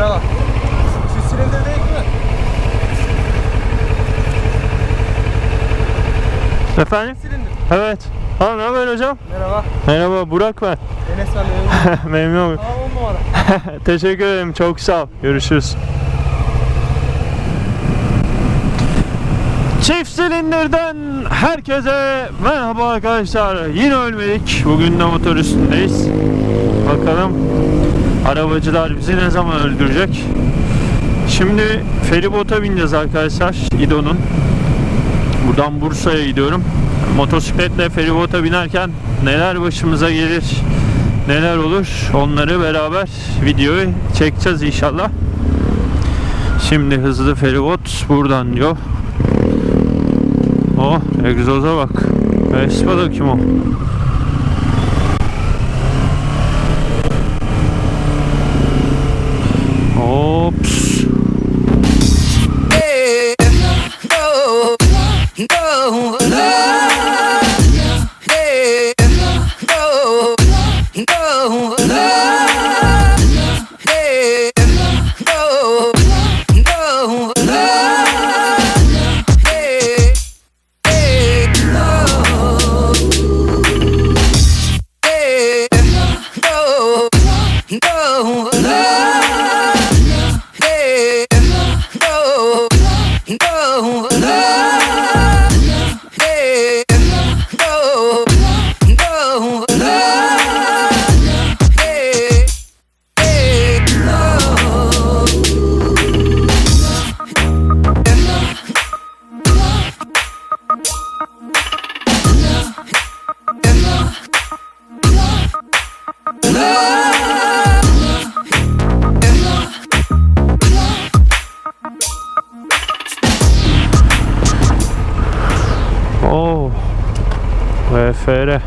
Merhaba. Şu silindir değil mi? Efendim? Silindir. Evet. Ha ne haber hocam? Merhaba. Merhaba Burak ben. Enes ben memnun. Memnun oldum. Tamam on numara. Teşekkür ederim. Çok sağ ol. Görüşürüz. Çift silindirden herkese merhaba arkadaşlar. Yine ölmedik. Bugün de motor üstündeyiz. Bakalım arabacılar bizi ne zaman öldürecek? Şimdi feribota bineceğiz arkadaşlar. İdo'nun. Buradan Bursa'ya gidiyorum. Motosikletle feribota binerken neler başımıza gelir, neler olur onları beraber videoyu çekeceğiz inşallah. Şimdi hızlı feribot buradan diyor. Oh egzoza bak. Vespa da kim o? VFR.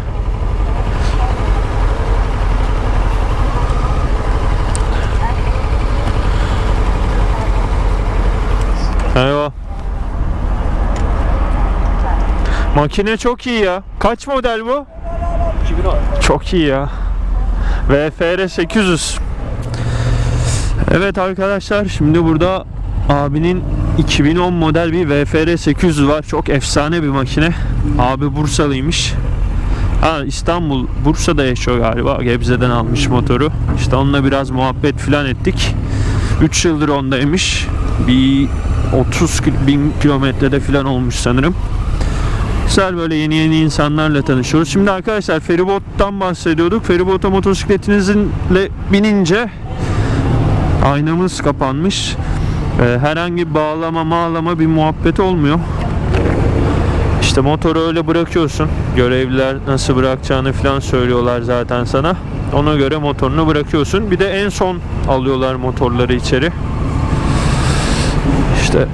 Merhaba. Makine çok iyi ya. Kaç model bu? 2010. Çok iyi ya. VFR 800. Evet arkadaşlar şimdi burada abinin 2010 model bir VFR 800 var. Çok efsane bir makine. Abi Bursalıymış. Ha İstanbul, Bursa'da yaşıyor galiba. Gebze'den almış motoru. İşte onunla biraz muhabbet filan ettik. 3 yıldır ondaymış. Bir 30 kil- bin kilometrede filan olmuş sanırım. Güzel böyle yeni yeni insanlarla tanışıyoruz. Şimdi arkadaşlar feribottan bahsediyorduk. Feribota motosikletinizle binince aynamız kapanmış. Ee, herhangi bir bağlama mağlama bir muhabbet olmuyor. İşte motoru öyle bırakıyorsun. Görevliler nasıl bırakacağını falan söylüyorlar zaten sana. Ona göre motorunu bırakıyorsun. Bir de en son alıyorlar motorları içeri. İşte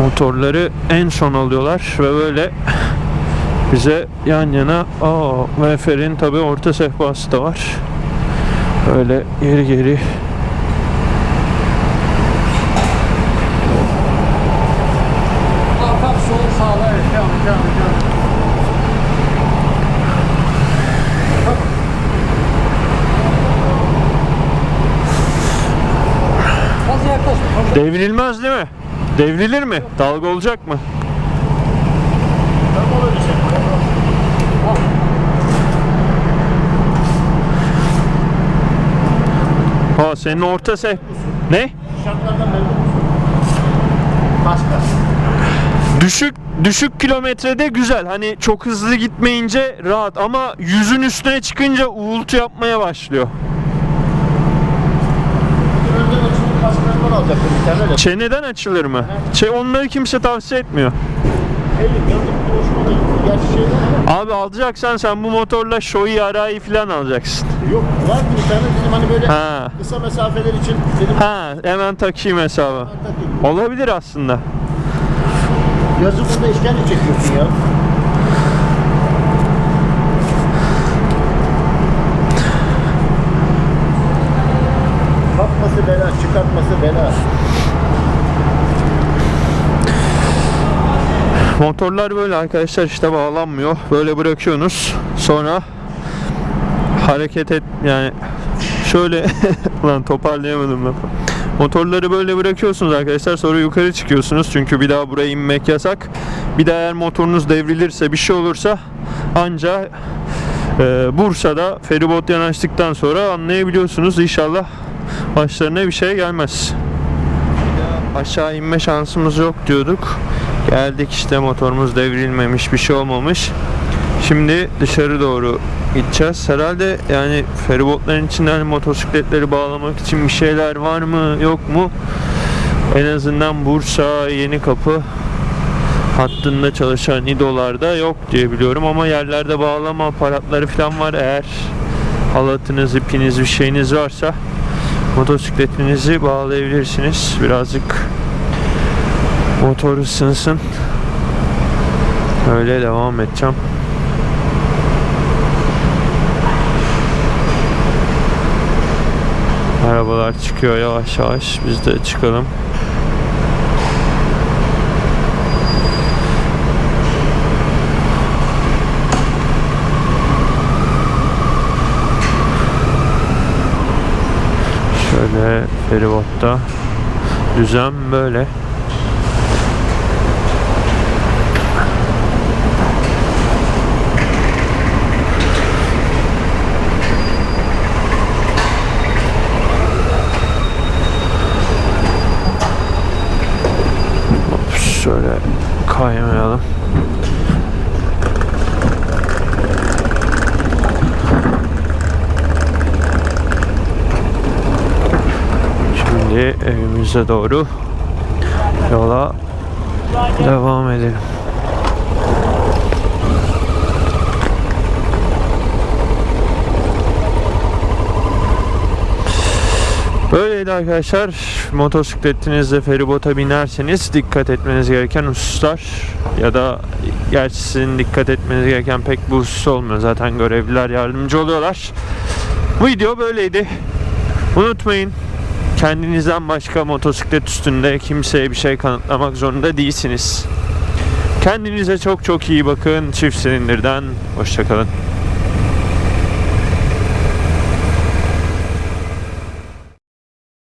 motorları en son alıyorlar ve böyle bize yan yana aa VFR'in tabi orta sehpası da var. Böyle geri geri devrilmez değil mi? Devrilir mi? Dalga olacak mı? Ha senin orta seh... Ne? Şartlardan memnun musun? Başka. Düşük düşük kilometrede güzel. Hani çok hızlı gitmeyince rahat ama yüzün üstüne çıkınca uğultu yapmaya başlıyor. Önden açılıp kasklarından alacaktım bir tane de. Çeneden açılır mı? Şey onları kimse tavsiye etmiyor. Elim Abi alacaksan sen bu motorla Shoei Arai falan alacaksın. yok. Var bir tane dedim hani böyle Ha. kısa mesafeler için dedim Ha, hemen takayım hesabı. takayım. Olabilir aslında. Yazın burada işkence çekiyorsun ya. Motorlar böyle arkadaşlar işte bağlanmıyor. Böyle bırakıyorsunuz. Sonra hareket et yani şöyle lan toparlayamadım lafı. Motorları böyle bırakıyorsunuz arkadaşlar sonra yukarı çıkıyorsunuz çünkü bir daha buraya inmek yasak. Bir daha eğer motorunuz devrilirse bir şey olursa anca e, Bursa'da feribot yanaştıktan sonra anlayabiliyorsunuz inşallah başlarına bir şey gelmez. Aşağı inme şansımız yok diyorduk. Geldik işte motorumuz devrilmemiş bir şey olmamış. Şimdi dışarı doğru gideceğiz. Herhalde yani feribotların içinde hani motosikletleri bağlamak için bir şeyler var mı yok mu? En azından Bursa, Yeni Kapı hattında çalışan İdolarda yok diye biliyorum ama yerlerde bağlama aparatları falan var. Eğer halatınız, ipiniz bir şeyiniz varsa motosikletinizi bağlayabilirsiniz. Birazcık motor ısınsın. Öyle devam edeceğim. Arabalar çıkıyor yavaş yavaş. Biz de çıkalım. Şöyle feribotta düzen böyle. Şöyle kaymayalım. Şimdi evimize doğru yola devam edelim. Böyleydi arkadaşlar. Motosikletinizle feribota binerseniz dikkat etmeniz gereken hususlar ya da gerçi sizin dikkat etmeniz gereken pek bu husus olmuyor. Zaten görevliler yardımcı oluyorlar. Bu video böyleydi. Unutmayın kendinizden başka motosiklet üstünde kimseye bir şey kanıtlamak zorunda değilsiniz. Kendinize çok çok iyi bakın. Çift silindirden hoşçakalın.